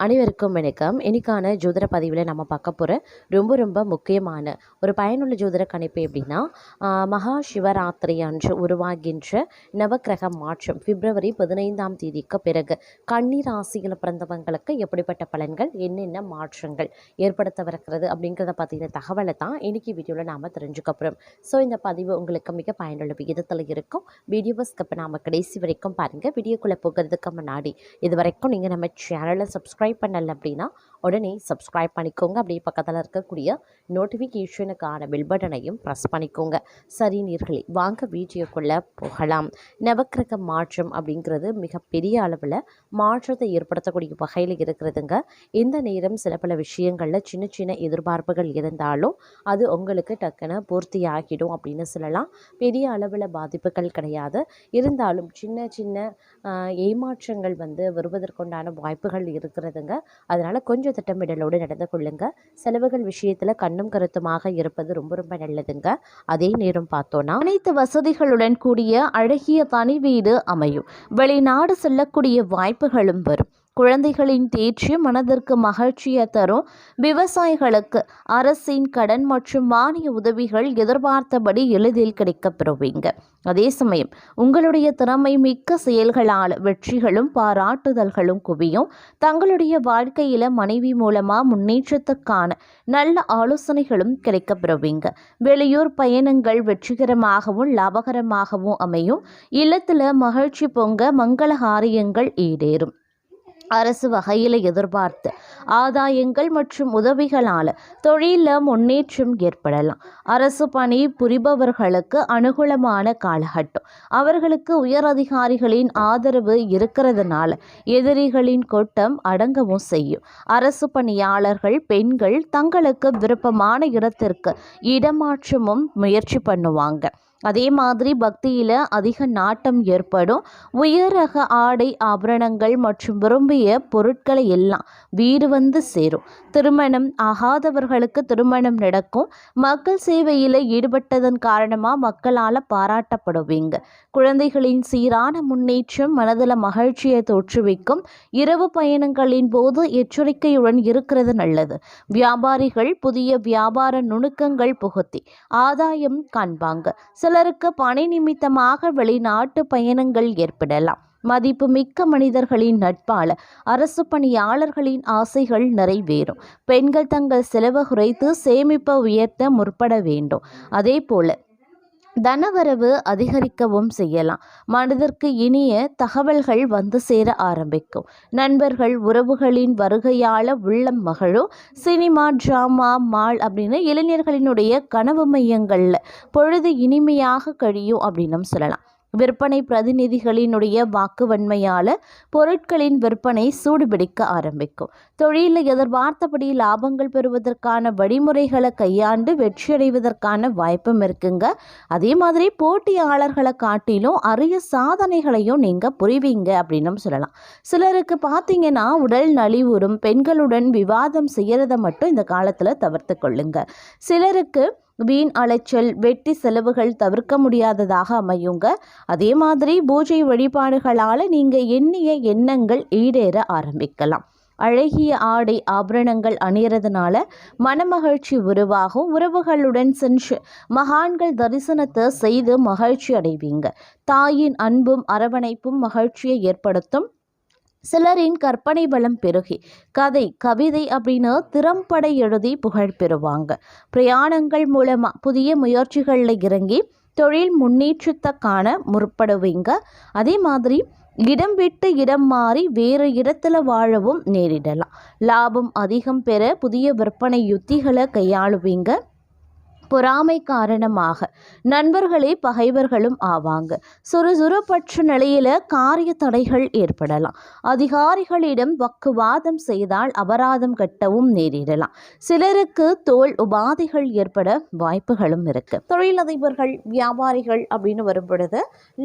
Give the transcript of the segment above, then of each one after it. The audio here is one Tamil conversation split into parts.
அனைவருக்கும் வணக்கம். இன்றைக்கான ஜோதிட பதிவில் நம்ம பார்க்க போகிற ரொம்ப ரொம்ப முக்கியமான ஒரு பயனுள்ள ஜோதிட கணிப்பு எப்படின்னா மகா சிவராத்திரி அன்று உருவாகின்ற நவக்கிரக மாற்றம் பிப்ரவரி பதினைந்தாம் தேதிக்கு பிறகு கன்னி ராசியில் பிறந்தவங்களுக்கு எப்படிப்பட்ட பலன்கள் என்னென்ன மாற்றங்கள் ஏற்படுத்தவிருக்கிறது அப்படிங்கிறத பற்றின தகவலை தான் இன்றைக்கி வீடியோவில் நாம் தெரிஞ்சுக்க போகிறோம் ஸோ இந்த பதிவு உங்களுக்கு மிக பயனுள்ள விகிதத்தில் இருக்கும். வீடியோவை ஸ்கப்பை நாம் கடைசி வரைக்கும் பாருங்கள் வீடியோக்குள்ளே போகிறதுக்கு முன்னாடி இது வரைக்கும் நீங்கள் நம்ம சேனலை சப்ஸ்கிரைப் பண்ணல அப்படின்னா உடனே சப்ஸ்கிரைப் பண்ணிக்கோங்க. அப்படியே பக்கத்தில் இருக்கக்கூடிய நோட்டிஃபிகேஷனுக்கான பெல் பட்டனையும் ப்ரெஸ் பண்ணிக்கோங்க. சரி நீர்களே வாங்க வீடியோக்குள்ளே போகலாம். நவக்கிரக மாற்றம் அப்படிங்கிறது மிகப்பெரிய அளவில் மாற்றத்தை ஏற்படுத்தக்கூடிய வகையில் இருக்கிறதுங்க. இந்த நேரம் சில பல விஷயங்களில் சின்ன சின்ன எதிர்பார்ப்புகள் இருந்தாலும் அது உங்களுக்கு டக்குன்னு பூர்த்தி ஆகிடும் அப்படின்னு சொல்லலாம். பெரிய அளவில் பாதிப்புகள் கிடையாது. இருந்தாலும் சின்ன சின்ன ஏமாற்றங்கள் வந்து வருவதற்குண்டான வாய்ப்புகள் இருக்கிறதுங்க. அதனால் கொஞ்சம் திட்டமிடலோடு நடந்து கொள்ளுங்க. செலவுகள் விஷயத்தில் கண்ணும் கருத்துமாக இருப்பது ரொம்ப ரொம்ப நல்லதுங்க. அதே நேரம் பார்த்தோன்னா அனைத்து வசதிகளுடன் கூடிய அழகிய தனி வீடு அமையும். வெளிநாடு செல்லக்கூடிய வாய்ப்புகளும் வரும். குழந்தைகளின் தேர்ச்சி மனதிற்கு மகிழ்ச்சியை தரும். விவசாயிகளுக்கு அரசின் கடன் மற்றும் மானிய உதவிகள் எதிர்பார்த்தபடி எளிதில் கிடைக்கப்பெறுவீங்க. அதே சமயம் உங்களுடைய திறமை மிக்க செயல்களால் வெற்றிகளும் பாராட்டுதல்களும் குவியும். தங்களுடைய வாழ்க்கையில மனைவி மூலமா முன்னேற்றத்துக்கான நல்ல ஆலோசனைகளும் கிடைக்கப்பெறுவீங்க. வெளியூர் பயணங்கள் வெற்றிகரமாகவும் லாபகரமாகவும் அமையும். இல்லத்தில் மகிழ்ச்சி பொங்க மங்கள காரியங்கள் ஈடேறும். அரசு வகையில் எதிர்பார்த்த ஆதாயங்கள் மற்றும் உதவிகளால் தொழிலில் முன்னேற்றம் ஏற்படலாம். அரசு பணி புரிபவர்களுக்கு அனுகூலமான காலகட்டம். அவர்களுக்கு உயர் அதிகாரிகளின் ஆதரவு இருக்கிறதுனால எதிரிகளின் கூட்டம் அடங்கவும் செய்யும். அரசு பணியாளர்கள் பெண்கள் தங்களுக்கு விருப்பமான இடத்திற்கு இடமாற்றமும் முயற்சி பண்ணுவாங்க. அதே மாதிரி பக்தியில் அதிக நாட்டம் ஏற்படும். உயர் ரக ஆடை ஆபரணங்கள் மற்றும் விரும்பிய பொருட்களை எல்லாம் வீடு வந்து சேரும். திருமணம் ஆகாதவர்களுக்கு திருமணம் நடக்கும். மக்கள் சேவையில் ஈடுபட்டதன் காரணமாக மக்களால் பாராட்டப்படுவீங்க. குழந்தைகளின் சீரான முன்னேற்றம் மனதில் மகிழ்ச்சியை தோற்றுவிக்கும். இரவு பயணங்களின் போது எச்சரிக்கையுடன் இருக்கிறது நல்லது. வியாபாரிகள் புதிய வியாபார நுணுக்கங்கள் புகுத்தி ஆதாயம் காண்பாங்க. சிலருக்கு பணி நிமித்தமாக வெளிநாட்டு பயணங்கள் ஏற்படலாம். மதிப்புமிக்க மனிதர்களின் நட்பால் அரசு பணியாளர்களின் ஆசைகள் நிறைவேறும். பெண்கள் தங்கள் செலவு குறைத்து சேமிப்பை உயர்த்த முற்பட வேண்டும். அதே போல தனவரவு அதிகரிக்கவும் செய்யலாம். மனதிற்கு இனிய தகவல்கள் வந்து சேர ஆரம்பிக்கும். நண்பர்கள் உறவுகளின் வருகையால உள்ளம் மகளும் சினிமா ட்ராமா மால் அப்படின்னு இளைஞர்களினுடைய கனவு மையங்களில் பொழுது இனிமையாக கழியும் அப்படின்னும் சொல்லலாம். விற்பனை பிரதிநிதிகளினுடைய வாக்குவன்மையால் பொருட்களின் விற்பனை சூடுபிடிக்க ஆரம்பிக்கும். தொழிலில் எதிர்பார்த்தபடி லாபங்கள் பெறுவதற்கான வழிமுறைகளை கையாண்டு வெற்றியடைவதற்கான வாய்ப்பும் இருக்குங்க. அதே மாதிரி போட்டியாளர்களை காட்டிலும் அரிய சாதனைகளையும் நீங்கள் புரிவீங்க அப்படின்னும் சொல்லலாம். சிலருக்கு பார்த்தீங்கன்னா உடல் நலிவுறும் பெண்களுடன் விவாதம் செய்கிறத மட்டும் இந்த காலத்தில் தவிர்த்து கொள்ளுங்க. சிலருக்கு வீண் அலைச்சல் வெட்டி செலவுகள் தவிர்க்க முடியாததாக அமையுங்க. அதே மாதிரி பூஜை வழிபாடுகளால் நீங்கள் எண்ணிய எண்ணங்கள் ஈடேற ஆரம்பிக்கலாம். அழகிய ஆடை ஆபரணங்கள் அணியறதுனால மனமகிழ்ச்சி உருவாகும். உறவுகளுடன் சென்று மகான்கள் தரிசனத்தை செய்து மகிழ்ச்சி அடைவீங்க. தாயின் அன்பும் அரவணைப்பும் மகிழ்ச்சியை ஏற்படுத்தும். சிலரின் கற்பனை பலம் பெருகி கதை கவிதை அப்படின்னு திறம்பட எழுதி புகழ் பெறுவாங்க. பிரயாணங்கள் மூலமாக புதிய முயற்சிகளில் இறங்கி தொழில் முன்னேற்றத்தை காண முற்படுவீங்க. அதே மாதிரி இடம் விட்டு இடம் மாறி வேறு இடத்துல வாழவும் நேரிடலாம். லாபம் அதிகம் பெற புதிய விற்பனை யுத்திகளை கையாளுவீங்க. பொறாமை காரணமாக. நண்பர்களே பகைவர்களும் ஆவாங்க. சுறுசுறுப்பற்ற நிலையில காரிய தடைகள் ஏற்படலாம். அதிகாரிகளிடம் வக்குவாதம் செய்தால் அபராதம் கட்டவும் நேரிடலாம். சிலருக்கு தோல் உபாதைகள் ஏற்பட வாய்ப்புகளும் இருக்கு. தொழிலதிபர்கள் வியாபாரிகள் அப்படின்னு வரும் பொழுது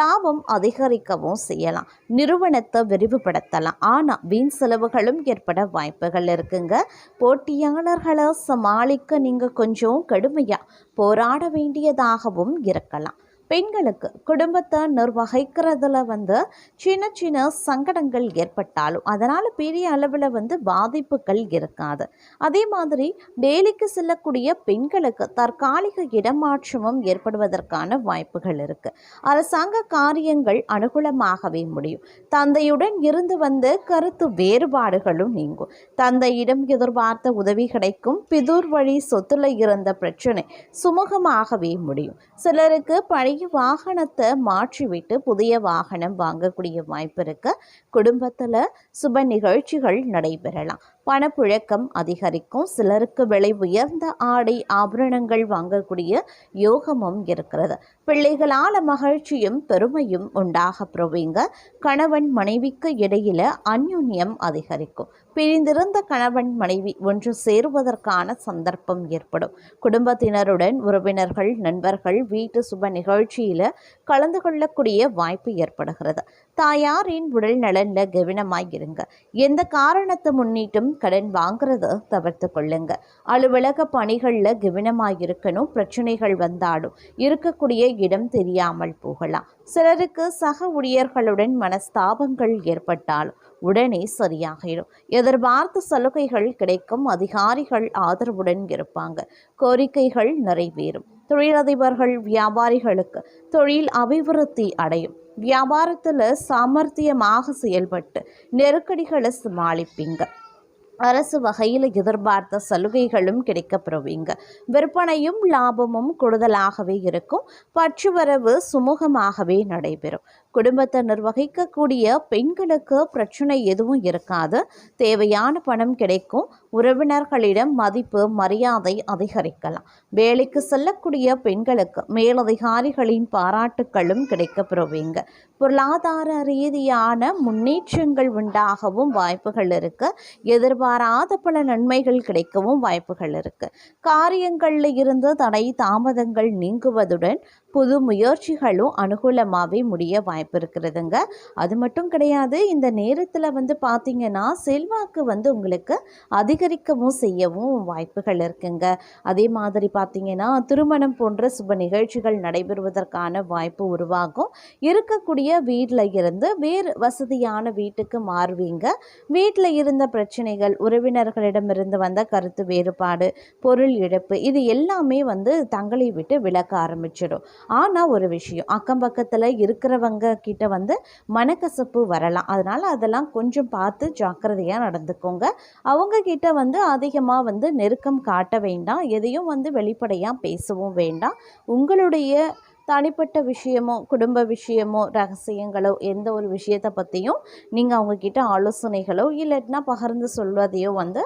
லாபம் அதிகரிக்கவும் செய்யலாம். நிறுவனத்தை விரிவுபடுத்தலாம். ஆனால் வீண் செலவுகளும் ஏற்பட வாய்ப்புகள் இருக்குங்க. போட்டியாளர்களை சமாளிக்க நீங்கள் கொஞ்சம் கடுமையாக போராட வேண்டியதாகவும் இருக்கலாம். பெண்களுக்கு குடும்பத்தை நிர்வகிக்கிறதுல வந்து சின்ன சின்ன சங்கடங்கள் ஏற்பட்டாலும் அதனால் பெரிய அளவில் வந்து பாதிப்புகள் இருக்காது. அதே மாதிரி டெய்லிக்கு செல்லக்கூடிய பெண்களுக்கு தற்காலிக இடமாற்றமும் ஏற்படுவதற்கான வாய்ப்புகள் இருக்குது அரசாங்க காரியங்கள் அனுகூலமாகவே முடியும். தந்தையுடன் இருந்து வந்து கருத்து வேறுபாடுகளும் நீங்கும். தந்தையிடம் எதிர்பார்த்த உதவி கிடைக்கும். பிதூர் வழி சொத்துல இருந்த பிரச்சனை சுமூகமாகவே முடியும். சிலருக்கு பழைய வாகனத்தை மாற்றிவிட்டு புதிய வாகனம் வாங்கக்கூடிய வாய்ப்பு இருக்க. குடும்பத்தில் சுப நிகழ்ச்சிகள் நடைபெறலாம். பணப்புழக்கம் அதிகரிக்கும். சிலருக்கு விலை உயர்ந்த ஆடை ஆபரணங்கள் வாங்கக்கூடிய யோகமும் இருக்கிறது. பிள்ளைகளால் மகிழ்ச்சியும் பெருமையும் உண்டாக பிரவீங்க கணவன் மனைவிக்கு இடையில அந்யுன்யம் அதிகரிக்கும். பிரிந்திருந்த கணவன் மனைவி ஒன்று சேருவதற்கான சந்தர்ப்பம் ஏற்படும். குடும்பத்தினருடன் உறவினர்கள் நண்பர்கள் வீட்டு சுப நிகழ்ச்சியில கலந்து கொள்ளக்கூடிய வாய்ப்பு ஏற்படுகிறது. தாயாரின் உடல் நலனில் கவனமாக இருங்க. எந்த காரணத்தை முன்னிட்டும் கடன் வாங்குறத தவிர்த்து கொள்ளுங்க. அலுவலக பணிகளில் கவனமாக இருக்கணும் பிரச்சனைகள் வந்தாலும் இருக்கக்கூடிய இடம் தெரியாமல் போகலாம். சிலருக்கு சக ஊழியர்களுடன் மனஸ்தாபங்கள் ஏற்பட்டாலும் உடனே சரியாகிடும். எதிர்பார்த்த சலுகைகள் கிடைக்கும் அதிகாரிகள் ஆதரவுடன் இருப்பாங்க. கோரிக்கைகள் நிறைவேறும். தொழிலதிபர்கள் வியாபாரிகளுக்கு தொழில் அபிவிருத்தி அடையும். வியாபாரத்தில் சாமர்த்தியமாக செயல்பட்டு நெருக்கடிகளை சமாளிப்பீங்க. அரசு வகையில் எதிர்பார்த்த சலுகைகளும் கிடைக்கப்பெறுவீங்க. விற்பனையும் லாபமும் கூடுதலாகவே இருக்கும். பற்றுவரவு சுமூகமாகவே நடைபெறும். குடும்பத்தை நிர்வகிக்கக்கூடிய பெண்களுக்கு பிரச்சனை எதுவும் இருக்காது. தேவையான பணம் கிடைக்கும். உறவினர்களிடம் மதிப்பு மரியாதை அதிகரிக்கலாம். வேலைக்கு செல்லக்கூடிய பெண்களுக்கு மேலதிகாரிகளின் பாராட்டுக்களும் கிடைக்கப்பெறுவீங்க. பொருளாதார ரீதியான முன்னேற்றங்கள் உண்டாகவும் வாய்ப்புகள் இருக்கு. எதிர்பாராத பல நன்மைகள் கிடைக்கவும் வாய்ப்புகள் இருக்கு. காரியங்களில் இருந்து தடை தாமதங்கள் நீங்குவதுடன் புது முயற்சிகளும் அனுகூலமாகவே முடிய வாய்ப்பு வாய்ப்பு இருக்கிறதுங்க. அது மட்டும் கிடையாது இந்த நேரத்தில் வந்து பார்த்திங்கன்னா செல்வாக்கு வந்து உங்களுக்கு அதிகரிக்கவும் செய்யவும் வாய்ப்புகள் இருக்குங்க. அதே மாதிரி பார்த்திங்கன்னா திருமணம் போன்ற சுப நிகழ்ச்சிகள் நடைபெறுவதற்கான வாய்ப்பு உருவாகும். இருக்கக்கூடிய வீட்டில் இருந்து வேறு வசதியான வீட்டுக்கு மாறுவீங்க. வீட்டில் இருந்த பிரச்சனைகள் உறவினர்களிடமிருந்து வந்த கருத்து வேறுபாடு பொருள் இழப்பு இது எல்லாமே வந்து தங்களை விட்டு விலக்க ஆரம்பிச்சிடும். ஆனால் ஒரு விஷயம் அக்கம் பக்கத்தில் இருக்கிறவங்க கிட்ட வந்து மனக்கசப்பு வரலாம். அதனால் அதெல்லாம் கொஞ்சம் பார்த்து ஜாக்கிரதையாக நடந்துக்கோங்க. அவங்கக்கிட்ட வந்து அதிகமாக வந்து நெருக்கம் காட்ட வேண்டாம். எதையும் வந்து வெளிப்படையாக பேசவும் வேண்டாம். உங்களுடைய தனிப்பட்ட விஷயமோ குடும்ப விஷயமோ ரகசியங்களோ எந்த ஒரு விஷயத்தை பற்றியும் நீங்கள் அவங்கக்கிட்ட ஆலோசனைகளோ இல்லைன்னா பகிர்ந்து சொல்வதையோ வந்து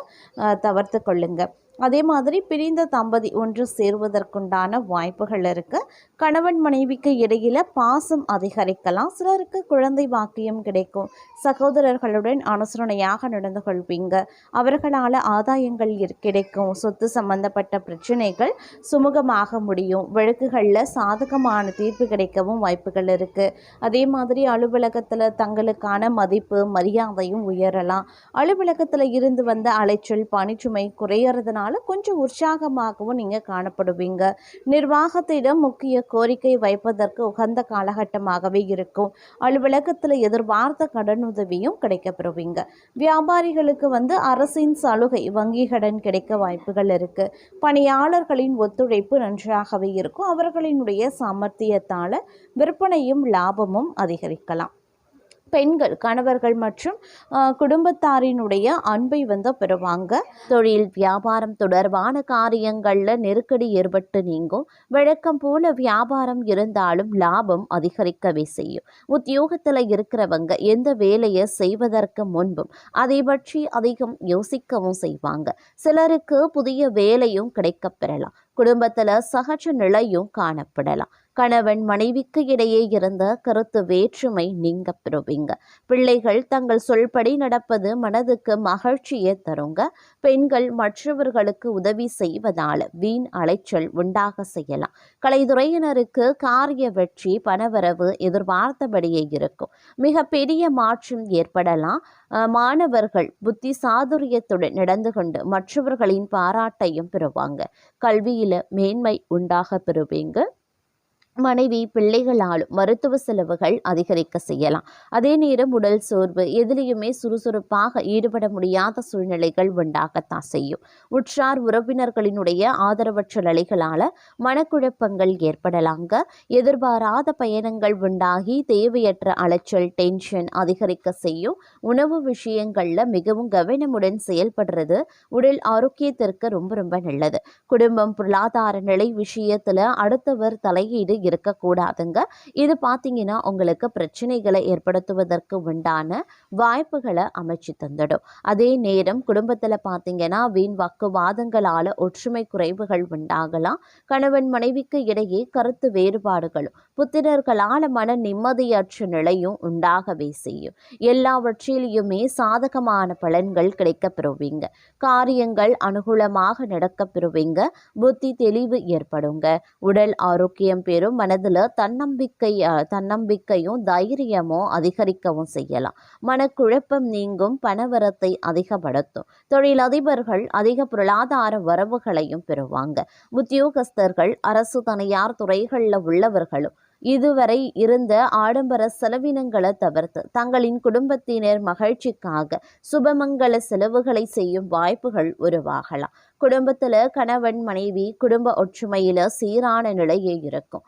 தவிர்த்து கொள்ளுங்கள் அதே மாதிரி பிரிந்த தம்பதி ஒன்று சேருவதற்குண்டான வாய்ப்புகள் இருக்குது கணவன் மனைவிக்கு இடையில் பாசம் அதிகரிக்கலாம். சிலருக்கு குழந்தை வாக்கியம் கிடைக்கும். சகோதரர்களுடன் அனுசரணையாக நடந்து கொள்வீங்க. அவர்களால் ஆதாயங்கள் கிடைக்கும். சொத்து சம்பந்தப்பட்ட பிரச்சனைகள் சுமூகமாக முடியும். வழக்குகளில் சாதகமான தீர்ப்பு கிடைக்கவும் வாய்ப்புகள் இருக்குது அதே மாதிரி அலுவலகத்தில் தங்களுக்கான மதிப்பு மரியாதையும் உயரலாம். அலுவலகத்தில் இருந்து வந்த அலைச்சல் பணிச்சுமை குறையறதுனால கொஞ்சம் உற்சாகமாகவும் நீங்கள் காணப்படுவீங்க. நிர்வாகத்திடம் முக்கிய கோரிக்கை வைப்பதற்கு உகந்த காலகட்டமாகவே இருக்கும். அலுவலகத்தில் எதிர்பார்த்த கடன் உதவியும் கிடைக்கப்பெறுவீங்க. வியாபாரிகளுக்கு வந்து அரசின் சலுகை வங்கி கடன் கிடைக்க வாய்ப்புகள் இருக்கு. பணியாளர்களின் ஒத்துழைப்பு நன்றாகவே இருக்கும். அவர்களினுடைய சாமர்த்தியத்தால் விற்பனையும் லாபமும் அதிகரிக்கலாம். பெண்கள் கணவர்கள் மற்றும் குடும்பத்தாரினுடைய அன்பை வந்து பெறுவாங்க. தொழில் வியாபாரம் தொடர்பான காரியங்களில் நெருக்கடி ஏற்பட்டு நீங்கும். வழக்கம் போல வியாபாரம் இருந்தாலும் லாபம் அதிகரிக்கவே செய்யும். உத்தியோகத்தில் இருக்கிறவங்க எந்த வேலையை செய்வதற்கு முன்பும் அதை பற்றி அதிகம் யோசிக்கவும் செய்வாங்க. சிலருக்கு புதிய வேலையும் கிடைக்கப் பெறலாம். குடும்பத்தில் சகஜ நிலையும் காணப்படலாம். கணவன் மனைவிக்கு இடையே இருந்த கருத்து வேற்றுமை நீங்க பெறுவீங்க. பிள்ளைகள் தங்கள் சொல்படி நடப்பது மனதுக்கு மகிழ்ச்சியை தருங்க. பெண்கள் மற்றவர்களுக்கு உதவி செய்வதால் வீண் அலைச்சல் உண்டாக செய்யலாம். கலைத்துறையினருக்கு காரிய வெற்றி பணவரவு எதிர்பார்த்தபடியே இருக்கும். மிக பெரிய மாற்றம் ஏற்படலாம். மாணவர்கள் புத்தி சாதுரியத்துடன் நடந்து கொண்டு மற்றவர்களின் பாராட்டையும் பெறுவாங்க. கல்வியில மேன்மை உண்டாக பெறுவீங்க. மனைவி பிள்ளைகளாலும் மருத்துவ செலவுகள் அதிகரிக்க செய்யலாம். அதே நேரம் உடல் சோர்வு எதிலையுமே சுறுசுறுப்பாக ஈடுபட முடியாத சூழ்நிலைகள் உண்டாகத்தான் செய்யும். உற்றார் உறவினர்களினுடைய ஆதரவற்ற நிலைகளால் மனக்குழப்பங்கள் ஏற்படலாங்க. எதிர்பாராத பயணங்கள் உண்டாகி தேவையற்ற அலைச்சல் டென்ஷன் அதிகரிக்க செய்யும். உணவு விஷயங்களில் மிகவும் கவனமுடன் செயல்படுறது உடல் ஆரோக்கியத்திற்கு ரொம்ப ரொம்ப நல்லது. குடும்பம் பொருளாதார நிலை விஷயத்தில் அடுத்தவர் தலையீடு இருக்கக்கூடாதுங்க. இது பார்த்தீங்கன்னா உங்களுக்கு பிரச்சனைகளை ஏற்படுத்துவதற்கு உண்டான வாய்ப்புகளை அமைச்சு தந்துடும். அதே நேரம் குடும்பத்தில் பார்த்தீங்கன்னா வீண் வாக்குவாதங்களால் ஒற்றுமை குறைவுகள் உண்டாகலாம். கணவன் மனைவிக்கு இடையே கருத்து வேறுபாடுகளும் புத்திரர்களால் மன நிம்மதியற்ற நிலையும் உண்டாகவே செய்யும். எல்லாவற்றிலையுமே சாதகமான பலன்கள் கிடைக்கப் பெறுவீங்க. காரியங்கள் அனுகூலமாக நடக்கப் பெறுவீங்க. புத்தி தெளிவு ஏற்படுங்க. உடல் ஆரோக்கியம் பெறும் மனதில் தன்னம்பிக்கை தன்னம்பிக்கையும் தைரியமும் அதிகரிக்கவும் செய்யலாம். மனக்குழப்பம் நீங்கும் பணவரத்தை அதிகப்படுத்தும். தொழிலதிபர்கள் அதிக பொருளாதார வரவுகளையும் பெறுவாங்க. உத்தியோகஸ்தர்கள் அரசு தனியார் துறைகளில் உள்ளவர்களும் இதுவரை இருந்த ஆடம்பர செலவினங்களை தவிர்த்து தங்களின் குடும்பத்தினர் மகிழ்ச்சிக்காக சுபமங்கல செலவுகளை செய்யும் வாய்ப்புகள் உருவாகலாம். குடும்பத்தில் கணவன் மனைவி குடும்ப ஒற்றுமையில் சீரான நிலையே இருக்கும்.